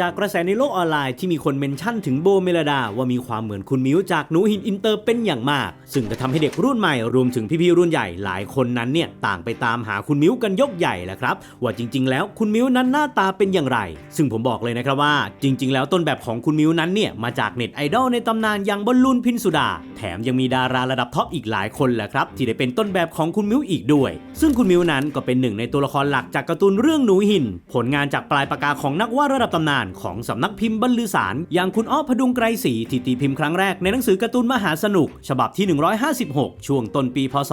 จากกระแสในโลกออนไลน์ที่มีคนเมนชั่นถึงโบเมลดา ว่ามีความเหมือนคุณมิวจากหนูหินอินเตอร์เป็นอย่างมาก ซึ่งก็ทำให้เด็กรุ่นใหม่รวมถึงพี่ๆรุ่นใหญ่หลายคนนั้นเนี่ยต่างไปตามหาคุณมิวกันยกใหญ่แหละครับ ว่าจริง ๆ แล้วคุณมิวนั้นหน้าตาเป็นอย่างไร ซึ่งผมบอกเลยนะครับว่า จริง ๆ แล้วต้นแบบของคุณมิวนั้นเนี่ยมาจากเน็ตไอดอลในตำนานอย่างบอลลูนพินสุดา แถมยังมีดาราระดับท็อปอีกหลายคนแหละครับที่ได้เป็นต้นแบบของคุณมิวอีกด้วย ซึ่งคุณมิวนั้นก็เป็นหนึ่งในตัวละครหลักจากการ์ตูนเรื่องหนูหิน ผลงานจากปลายปากกาของนักวาดระดับตำนานของสำนักพิมพ์บรรลือสาร อย่างคุณอ้อพดุงไกรศรีที่ตีพิมพ์ครั้งแรกในหนังสือการ์ตูนมหาสนุก ฉบับที่ 156 ช่วงต้นปีพศ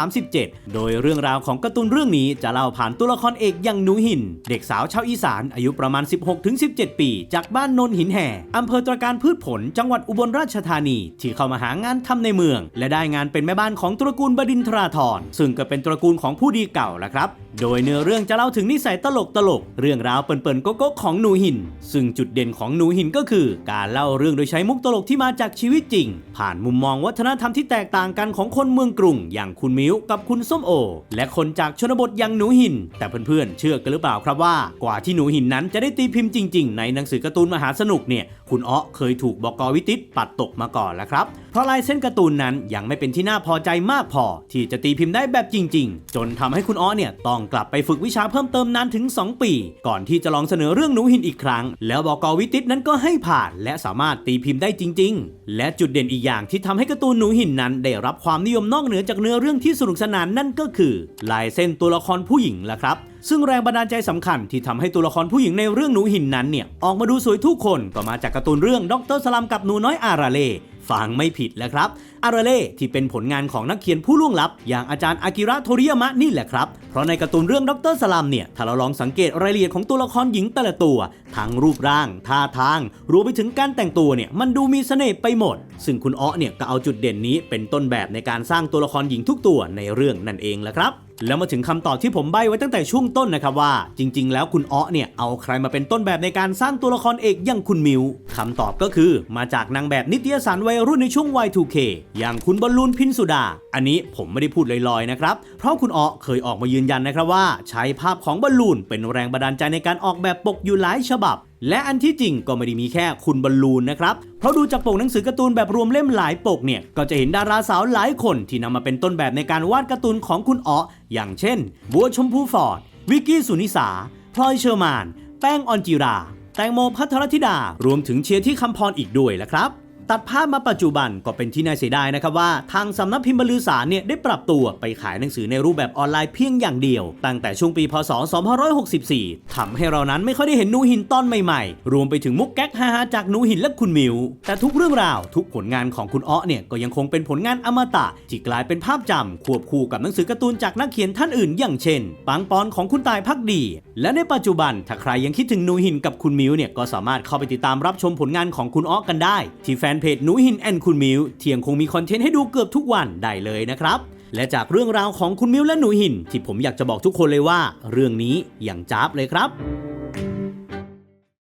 2537 โดยเรื่องราวของการ์ตูนเรื่องนี้จะเล่าผ่านตัวละครเอกอย่างหนูหิน เด็กสาวชาวอีสานอายุประมาณ 16-17 ปี จากบ้านโนนหินแห่อำเภอตรการพืชผลจังหวัดอุบลราชธานี ที่เข้ามาหางานทำในเมือง และได้งานเป็นแม่บ้านของตระกูลบดินทราธรซึ่งก็เป็นตระกูลของผู้ดีเก่าละครับ โดยเนื้อเรื่องจะเล่าถึงนิสัยตลกตลกๆเรื่องราวเปิ่นๆโก๊กของหนูหิน ซึ่งจุดเด่นของหนูหินก็คือ การเล่าเรื่องโดยใช้มุกตลกที่มาจากชีวิตจริง ผ่านมุมมองวัฒนธรรมที่แตกต่างกันของคนเมืองกรุง อย่างคุณมิ้วกับคุณส้มโอ และคนจากชนบทอย่างหนูหิน แต่เพื่อนๆเชื่อกันหรือเปล่าครับว่า กว่าที่หนูหินนั้นจะได้ตีพิมพ์จริง ๆ ในหนังสือการ์ตูนมหาสนุกเนี่ยคุณอ้อเคยถูกบกวิติตปัดตกมาก่อนแล้วครับเพราะลายเส้นการ์ตูนนั้นยังไม่เป็นที่น่าพอใจมากพอ ที่จะตีพิมพ์ได้แบบจริง ๆ จนทำให้คุณอ้อเนี่ยต้องกลับไปฝึกวิชาเพิ่มเติมนานถึง 2 ปี ก่อนที่จะลองเสนอเรื่องหนูหินอีกครั้ง แล้วบกวิติตนั้นก็ให้ผ่าน และสามารถตีพิมพ์ได้จริง ๆ และจุดเด่นอีกอย่างที่ทำให้การ์ตูนหนูหินนั้น ได้รับความนิยมนอกเหนือจากเนื้อเรื่องที่สนุกสนานนั่นก็คือ ลายเส้นตัวละครผู้หญิงละครับซึ่งแรงบันดาลใจสำคัญที่ทำให้ตัวละครผู้หญิงในเรื่องหนูหินนั้นเนี่ยออกมาดูสวยทุกคนก็มาจากการ์ตูนเรื่องด็อกเตอร์สลัมกับหนูน้อยอาราเล่ ฟังไม่ผิดแล้วครับ อาราเล่ที่เป็นผลงานของนักเขียนผู้ล่วงลับ อย่างอาจารย์อากิระโทริยามะนี่แหละครับ เพราะในการ์ตูนเรื่องด็อกเตอร์สลัมเนี่ย ถ้าเราลองสังเกตรายละเอียดของตัวละครหญิงแต่ละตัว ทั้งรูปร่าง ท่าทาง รวมไปถึงการแต่งตัวเนี่ย มันดูมีเสน่ห์ไปหมด ซึ่งคุณอ้อเนี่ยก็เอาจุดเด่นนี้เป็นต้นแบบในการสร้างตัวละครหญิงทุกตัวในเรื่องนั่นเองแหละครับ แล้วมาถึงคำตอบที่ผมใบ้ไว้ตั้งแต่ช่วงต้นนะครับว่า จริง ๆ แล้วคุณอ้อเนี่ยเอาใครมาเป็นต้นแบบในการสร้างตัวละครเอกอย่างคุณมิวคำตอบก็คือมาจากนางแบบนิตยสารวัยรุ่นในช่วง Y2K อย่างคุณบอลลูนพินสุดา อันนี้ผมไม่ได้พูดลอยๆนะครับเพราะคุณอ้อเคยออกมายืนยันนะครับว่า ใช้ภาพของบอลลูนเป็นแรงบันดาลใจในการออกแบบปกอยู่หลายฉบับ และอันที่จริงก็ไม่ได้มีแค่คุณบอลลูนนะครับ เพราะดูจากปกหนังสือการ์ตูนแบบรวมเล่มหลายปกเนี่ย ก็จะเห็นดาราสาวหลายคนที่นำมาเป็นต้นแบบในการวาดการ์ตูนของคุณอ๋ออย่างเช่น บัวชมพูฟอร์ด วิกกี้สุนิสา พลอยเชอร์มาน แป้งออนจิรา แตงโมพัทรธิดา รวมถึงเชียร์ที่คำพรอีกด้วยละครับ ตัดภาพมาปัจจุบันก็เป็นที่น่าเสียดายนะครับว่า ทางสำนักพิมพ์บรรลือสารเนี่ยได้ปรับตัวไปขายหนังสือในรูปแบบออนไลน์เพียงอย่างเดียว ตั้งแต่ช่วงปีพศ 2564ทำให้เรานั้นไม่ค่อยได้เห็นหนูหินตอนใหม่ๆ รวมไปถึงมุกแก๊กฮาๆจากหนูหินและคุณมิว แต่ทุกเรื่องราวทุกผลงานของคุณอ้อเนี่ยก็ยังคงเป็นผลงานอมตะ ที่กลายเป็นภาพจำควบคู่กับหนังสือการ์ตูนจากนักเขียนท่านอื่น อย่างเช่น ปังปอนของคุณตายพักดี และในปัจจุบันถ้าใครยังคิดถึงหนูหินกับคุณมิวเนี่ยก็สามารถเข้าไปติดตามรับชมผลงานของคุณอ้อกันได้ ที่แฟนเพจหนูหินแอนคุณมิวเที่ยงคงมีคอนเทนต์ให้ดูเกือบทุกวันได้เลยนะครับ และจากเรื่องราวของคุณมิวและหนูหิน ที่ผมอยากจะบอกทุกคนเลยว่า เรื่องนี้อย่างจ้าบเลยครับ